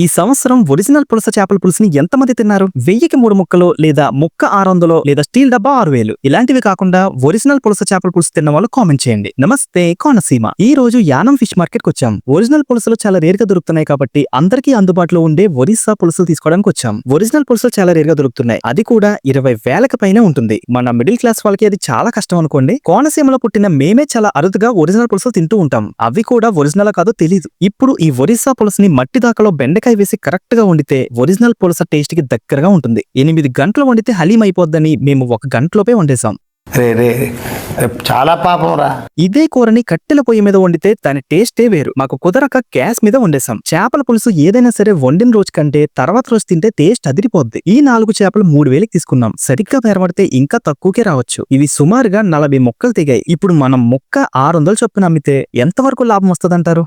ఈ సంవత్సరం ఒరిజినల్ పులస చేపల పులుసుని ఎంతమంది తిన్నారు? వెయ్యికి మూడు ముక్కలు లేదా ముక్క ఆరు వందలు లేదా స్టీల్ డబ్బా ఆరు వేలు. ఇలాంటివి కాకుండా ఒరిజినల్ పులస చేపల పులుసు తిన్న వాళ్ళు కామెంట్ చేయండి. నమస్తే కోనసీమ. ఈ రోజు యానం ఫిష్ మార్కెట్కి వచ్చాం. ఒరిజినల్ పులుసులు చాలా రేర్గా దొరుకుతున్నాయి కాబట్టి అందరికీ అందుబాటులో ఉండే ఒరిస్సా పులుసులు తీసుకోవడానికి వచ్చాం. ఒరిజినల్ పులుసులు చాలా రేర్గా దొరుకుతున్నాయి. అది కూడా ఇరవై వేలకు పైనే ఉంటుంది. మన మిడిల్ క్లాస్ వాళ్ళకి అది చాలా కష్టం అనుకోండి. కోనసీమలో పుట్టిన మేమే చాలా అరుదుగా ఒరిజినల్ పులుసులు తింటూ ఉంటాం. అవి కూడా ఒరిజినల్ కాదో తెలియదు ఇప్పుడు ఈ ఒరిస్సా పులుసుని మట్టి దాకలో బెండకాయ వేసి కరెక్ట్గా వండితే ఒరిజినల్ పులస టేస్ట్కి దగ్గరగా ఉంటుంది. ఎనిమిది గంటలు వండితే హలీం అయిపోద్దని మేము ఒక గంటలోపే వండేసాం రే రే రే, చాలా పాపం రా. ఇదే కూరని కట్టెల పొయ్యి మీద వండితే దాని టేస్టే వేరు. మాకు కుదరక గ్యాస్ మీద వండేసాం చేపల పులుసు ఏదైనా సరే వండిన రోజు కంటే తర్వాత రోజు తింటే టేస్ట్ అదిరిపోద్ది. ఈ నాలుగు చేపలు మూడు వేలకి తీసుకున్నాం. సరిగ్గా పేరబడితే ఇంకా తక్కువకే రావచ్చు. ఇవి సుమారుగా నలభై మొక్కలు తెగాయి. ఇప్పుడు మనం మొక్క ఆరు వందలు చొప్పున అమ్మితే ఎంతవరకు లాభం వస్తుందంటారు?